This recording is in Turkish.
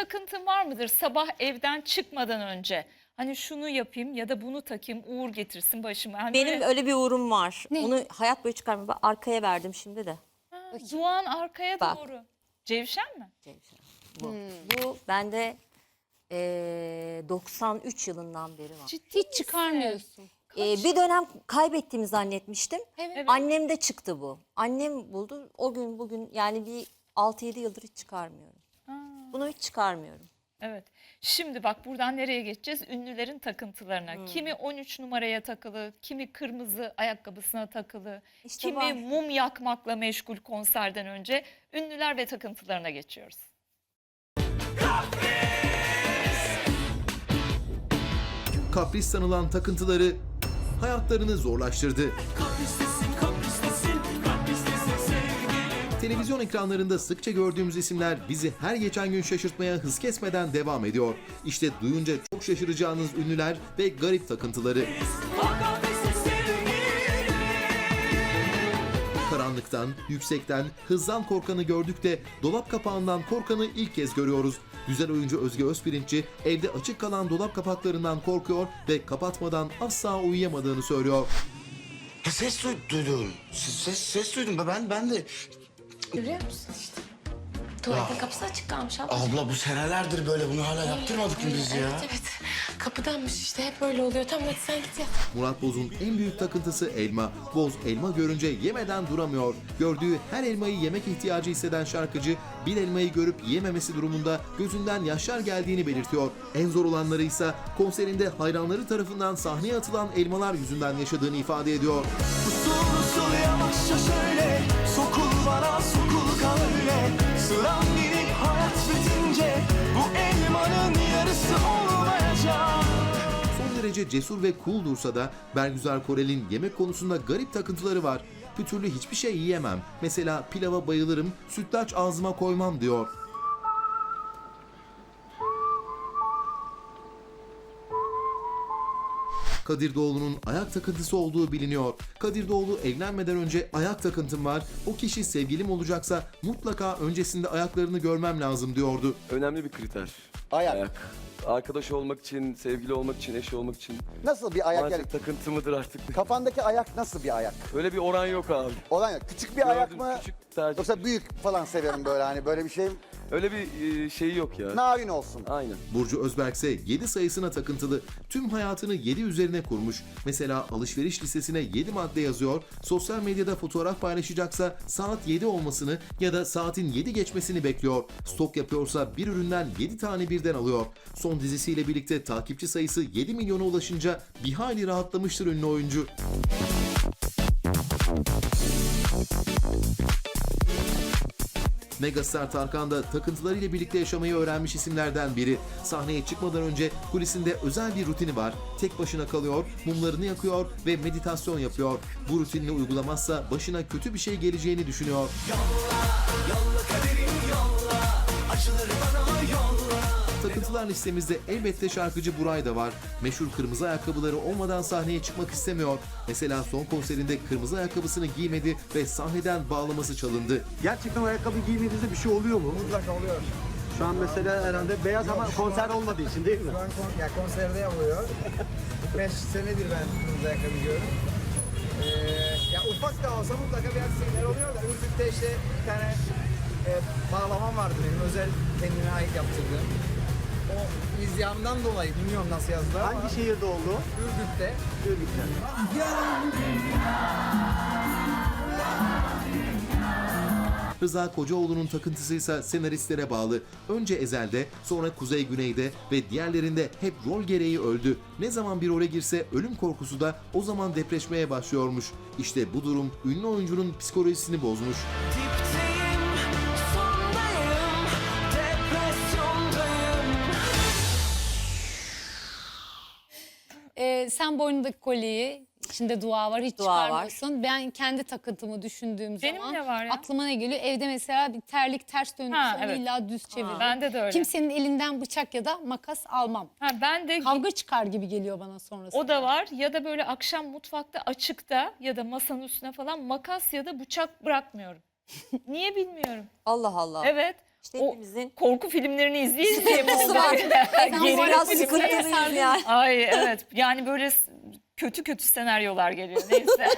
takıntın var mıdır sabah evden çıkmadan önce? Hani şunu yapayım ya da bunu takayım uğur getirsin başıma. Hani Benim böyle- öyle bir uğrum var. Ne? Onu hayat boyu çıkarmıyorum. Ben arkaya verdim şimdi de. Ha, Duan arkaya Bak. doğru. Cevşen mi? Bu, bu bende eee, 93 yılından beri var. Ciddi Hiç çıkarmıyorsun. Ee, bir dönem kaybettiğimi zannetmiştim. Evet. Annemde çıktı bu. Annem buldu. O gün bugün yani bir 6-7 yıldır hiç çıkarmıyorum. Bunu hiç çıkarmıyorum. Evet. Şimdi bak buradan nereye geçeceğiz? Ünlülerin takıntılarına. Hmm. Kimi 13 numaraya takılı, kimi kırmızı ayakkabısına takılı, İşte kimi var. mum yakmakla meşgul konserden önce. Ünlüler ve takıntılarına geçiyoruz. Kapris sanılan takıntıları hayatlarını zorlaştırdı. Televizyon ekranlarında sıkça gördüğümüz isimler bizi her geçen gün şaşırtmaya hız kesmeden devam ediyor. İşte duyunca çok şaşıracağınız ünlüler ve garip takıntıları. Karanlıktan, yüksekten, hızdan korkanı gördük de dolap kapağından korkanı ilk kez görüyoruz. Güzel oyuncu Özge Özpirinççi evde açık kalan dolap kapaklarından korkuyor ve kapatmadan asla uyuyamadığını söylüyor. Ses duy- duydum. Ses, ses duydum. Ben ben de Görüyor musun işte? Tuvaletin kapısı açık kalmış abla. abla bu senelerdir böyle bunu hala yaptırmadık mı biz ya? Evet evet. Kapıdanmış işte hep böyle oluyor. Tamam hadi sen git yat. Murat Boz'un en büyük takıntısı elma. Boz elma görünce yemeden duramıyor. Gördüğü her elmayı yemek ihtiyacı hisseden şarkıcı bir elmayı görüp yememesi durumunda gözünden yaşlar geldiğini belirtiyor. En zor olanları ise konserinde hayranları tarafından sahneye atılan elmalar yüzünden yaşadığını ifade ediyor. Usul usul yavaşça Sokul bana sokul kal Sıram gelip hayat bitince Bu elmanın yarısı olmayacak Son derece cesur ve cool dursa da Bergüzar Korel'in yemek konusunda garip takıntıları var. Pütürlü hiçbir şey yiyemem. Mesela pilava bayılırım, sütlaç ağzıma koymam diyor. Kadir Doğulu'nun ayak takıntısı olduğu biliniyor. Kadir Doğulu evlenmeden önce ayak takıntım var. O kişi sevgilim olacaksa mutlaka öncesinde ayaklarını görmem lazım diyordu. önemli bir kriter. Ayak. Arkadaş olmak için, sevgili olmak için, eş olmak için. Nasıl bir ayak? Yani Maalesef takıntı mıdır artık? kafandaki ayak nasıl bir ayak? Öyle bir oran yok abi. Olan ya küçük bir ayak Gördüm, mı? küçük tercih. Yoksa büyük falan severim böyle hani böyle bir şey Öyle bir e, şeyi yok ya. narin olsun. Aynen. Burcu Özberk ise 7 sayısına takıntılı. Tüm hayatını 7 üzerine kurmuş. Mesela alışveriş listesine 7 madde yazıyor. Sosyal medyada fotoğraf paylaşacaksa saat 7 olmasını ya da saatin 7 geçmesini bekliyor. Stok yapıyorsa bir üründen 7 tane birden alıyor. Son dizisiyle birlikte takipçi sayısı 7 milyona ulaşınca bir hayli rahatlamıştır ünlü oyuncu. Megastar Tarkan da takıntılarıyla birlikte yaşamayı öğrenmiş isimlerden biri. Sahneye çıkmadan önce kulisinde özel bir rutini var. Tek başına kalıyor, mumlarını yakıyor ve meditasyon yapıyor. Bu rutinini uygulamazsa başına kötü bir şey geleceğini düşünüyor. Takıntılar listemizde elbette şarkıcı Buray da var. Meşhur kırmızı ayakkabıları olmadan sahneye çıkmak istemiyor. Mesela son konserinde kırmızı ayakkabısını giymedi ve sahneden bağlaması çalındı. Gerçekten ayakkabı giymediğinizde bir şey oluyor mu? Mutlaka oluyor. Şu an mesela herhalde beyaz ama konser olmadığı için değil mi? Şu an kon, ya konserde oluyor. 5 senedir ben kırmızı ayakkabı giyiyorum. Ee, ya ufak da olsa mutlaka biraz sinirler oluyor da Ürgüp'te işte bir tane e, bağlamam vardı benim özel kendime ait yaptırdığım. O izyamdan dolayı bilmiyorum nasıl yazdılar ama Hangi şehirde oldu? Ürgüp'te. Rıza Kocaoğlu'nun takıntısı ise senaristlere bağlı. Önce Ezel'de, sonra Kuzey Güney'de ve diğerlerinde hep rol gereği öldü. Ne zaman bir role girse ölüm korkusu da o zaman depreşmeye başlıyormuş. İşte bu durum ünlü oyuncunun psikolojisini bozmuş. Dipteyim, sen boynundaki kolyeyi içinde dua var hiç Dua var. çıkarmıyorsun. Ben kendi takıntımı düşündüğüm Benim zaman de var ya. aklıma ne geliyor? Evde mesela bir terlik ters Ha, onu evet. illa düz çeviririm. Bende de öyle. Kimsenin elinden bıçak ya da makas almam. Ha, ben de Kavga çıkar gibi geliyor bana sonrasında. o da var ya da böyle akşam mutfakta açıkta ya da masanın üstüne falan makas ya da bıçak bırakmıyorum. Niye bilmiyorum. Allah Allah. Evet. İşte O hepimizin korku filmlerini izleye izleye mi oldu? Gerilim biraz sıkıntılıyız yani. Ay evet yani böyle kötü kötü senaryolar geliyor neyse.